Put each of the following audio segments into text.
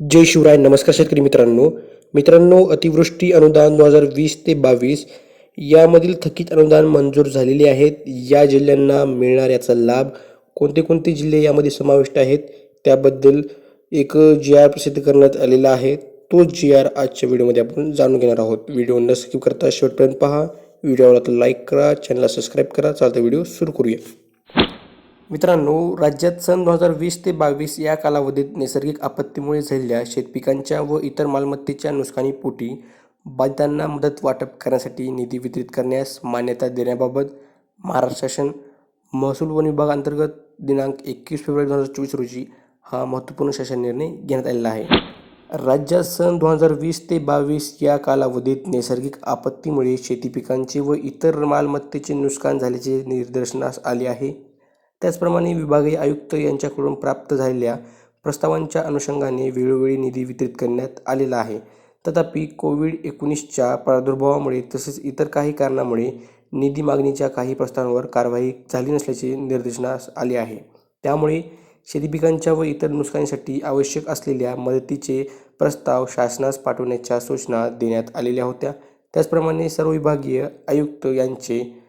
जय शिवराय नमस्कार शेतकरी मित्रांनो. मित्रांनो अतिवृष्टी अनुदान दोन हजार वीस ते बावीस यामधील थकीत अनुदान मंजूर झालेले आहेत. या जिल्ह्यांना मिळणार याचा लाभ कोणते कोणते जिल्हे यामध्ये समाविष्ट आहेत त्याबद्दल एक जी आर प्रसिद्ध करण्यात आलेला आहे. तो जी आर आजच्या व्हिडिओमध्ये आपण जाणून घेणार आहोत. व्हिडिओ न स्किप करता शेवटपर्यंत पहा. व्हिडिओला लाईक करा चॅनलला सबस्क्राईब करा. चालता व्हिडिओ सुरू करूया. मित्रांनो राज्यात सन दोन हजार वीस ते बावीस या कालावधीत नैसर्गिक आपत्तीमुळे झालेल्या शेतपिकांच्या व इतर मालमत्तेच्या नुकसानीपोटी बाधितांना मदत वाटप करण्यासाठी निधी वितरित करण्यास मान्यता देण्याबाबत महाराष्ट्र शासन महसूल वन विभागांतर्गत दिनांक एकवीस फेब्रुवारी दोन हजार चोवीस रोजी हा महत्त्वपूर्ण शासन निर्णय घेण्यात आलेला आहे. राज्यात सन दोन हजार वीस ते बावीस या कालावधीत नैसर्गिक आपत्तीमुळे शेती पिकांचे व इतर मालमत्तेचे नुकसान झाल्याचे निदर्शनास आले आहे. त्याचप्रमाणे विभागीय आयुक्त यांच्याकडून प्राप्त झालेल्या प्रस्तावांच्या अनुषंगाने वेळोवेळी निधी वितरित करण्यात आलेला आहे. तथापि कोविड एकोणीसच्या प्रादुर्भावामुळे तसेच इतर काही कारणामुळे निधी मागणीच्या काही प्रस्तावांवर कारवाई झाली नसल्याचे निर्देशनास आले आहे. त्यामुळे शेती पिकांच्या व इतर नुकसानीसाठी आवश्यक असलेल्या मदतीचे प्रस्ताव शासनास पाठवण्याच्या सूचना देण्यात आलेल्या होत्या. त्याचप्रमाणे सर्व विभागीय आयुक्त यांचे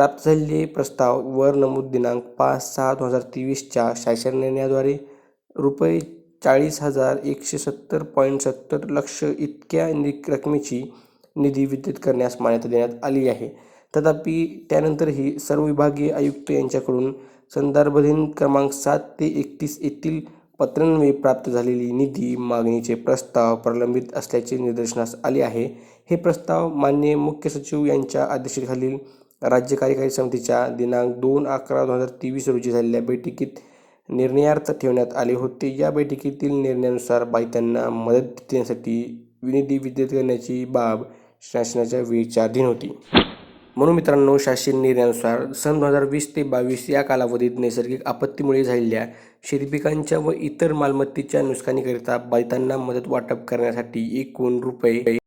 प्राप्त झालेले प्रस्ताव वर नमूद दिनांक पाच सहा दोन हजार तेवीसच्या शासन निर्णयाद्वारे रुपये चाळीस हजार एकशे सत्तर पॉईंट सत्तर लक्ष इतक्या नि रकमेची निधी वितरित करण्यास मान्यता देण्यात आली आहे. तथापि त्यानंतरही सर्व विभागीय आयुक्त यांच्याकडून संदर्भधीन क्रमांक सात ते एकतीस येथील पत्रान्वये प्राप्त झालेली निधी मागणीचे प्रस्ताव प्रलंबित असल्याचे निदर्शनास आले आहे. हे प्रस्ताव मान्य मुख्य सचिव यांच्या अध्यक्षतेखालील राज्य कार्यकारी समितीच्या दिनांक दोन अकरा दोन हजार तेवीस रोजी झालेल्या बैठकीत निर्णयार्थ ठेवण्यात आले होते. या बैठकीतील निर्णयानुसार बाधितांना मदत देण्यासाठी विनिधी वितरित करण्याची बाब शासनाच्या विचाराधीन होती. म्हणून मित्रांनो शासन निर्णयानुसार सन दोन हजार वीस ते बावीस या कालावधीत नैसर्गिक आपत्तीमुळे झालेल्या शेतीपिकांच्या व इतर मालमत्तेच्या नुकसानीकरिता बाधितांना मदत वाटप करण्यासाठी एकूण रुपये